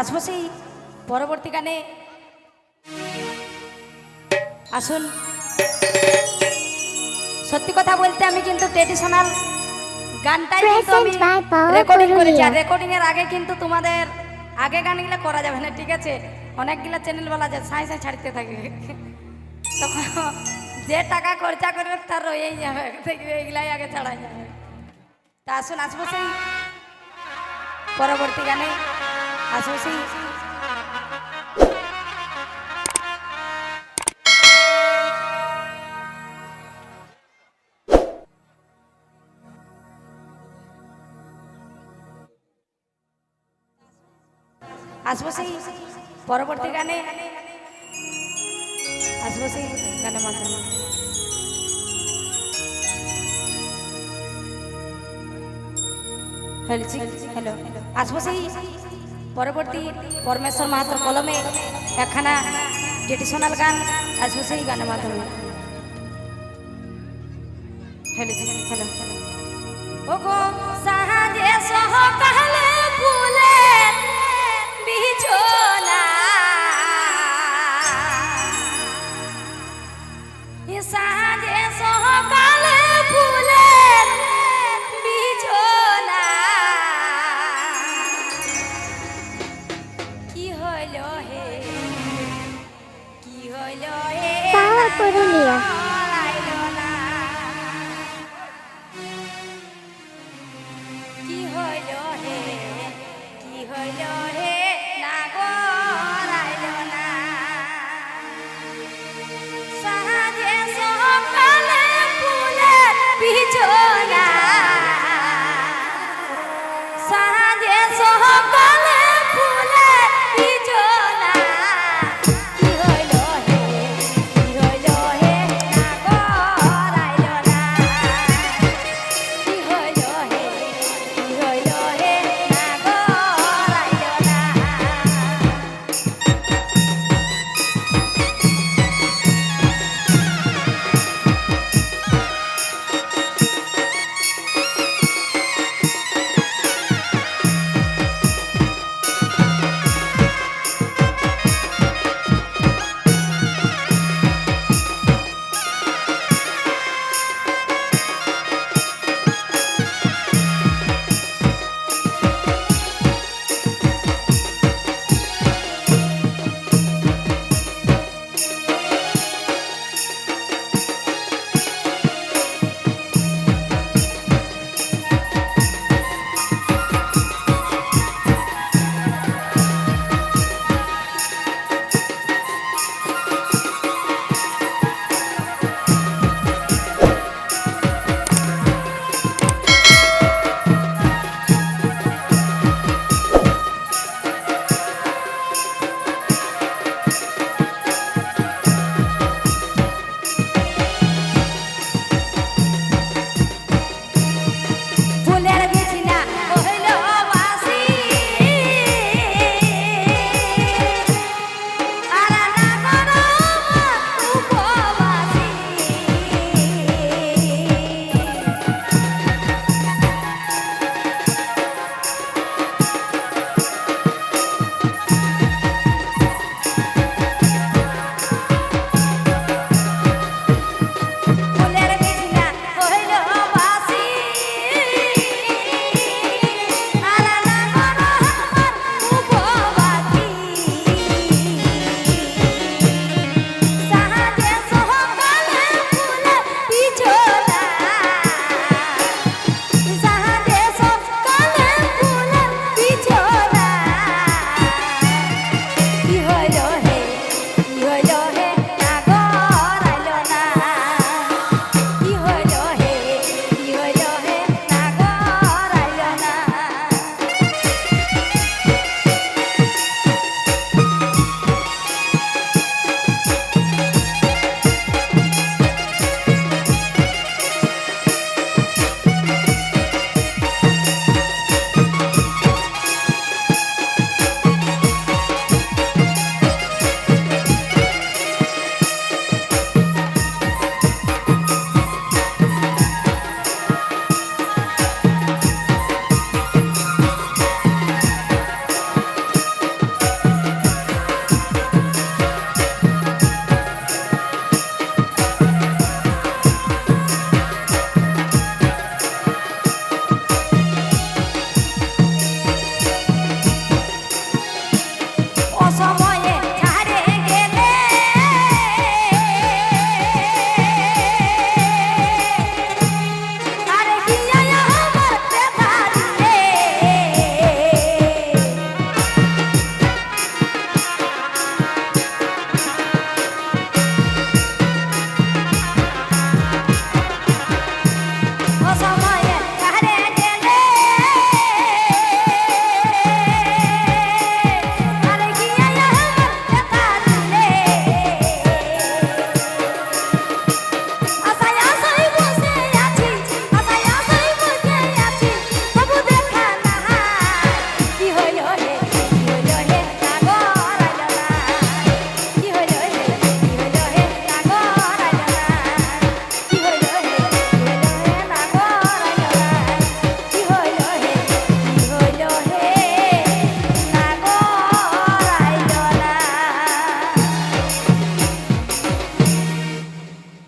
আসব পরবর্তী গানে আসুন। সত্যি কথা বলতে আমি কিন্তু ট্রেডিশনাল গানটাই কিন্তু আমি রেকর্ডিং করেছি। আর Purulia. রেকর্ডিং এর আগে কিন্তু তোমাদের আগে গান গানগুলো করা যাবে না ঠিক আছে? অনেকগুলো চ্যানেল বলা যায় সাঁই সাঁই ছাড়তে থাকে। তখন যে টাকা খরচা করবে তার রয়েই যাবে দেখবে এগুলাই আগে ছাড়াই যাবে। তা আসুন আসব সেই পরবর্তী গানে আসব সেই আসব সেই পরবর্তী গানে আসব সেই গানের মাধ্যমে হ্যালো হ্যালো আসব সেই পরবর্তী পরমেশ্বর মাহাতোর কলমে একখানা ট্রেডিশনাল গান আসব সেই গানের মাধ্যমে। হ্যালো। হ্যালো বিছনা। Purulia. কি হইল হে কি হইল হে সাহায্যে সকালে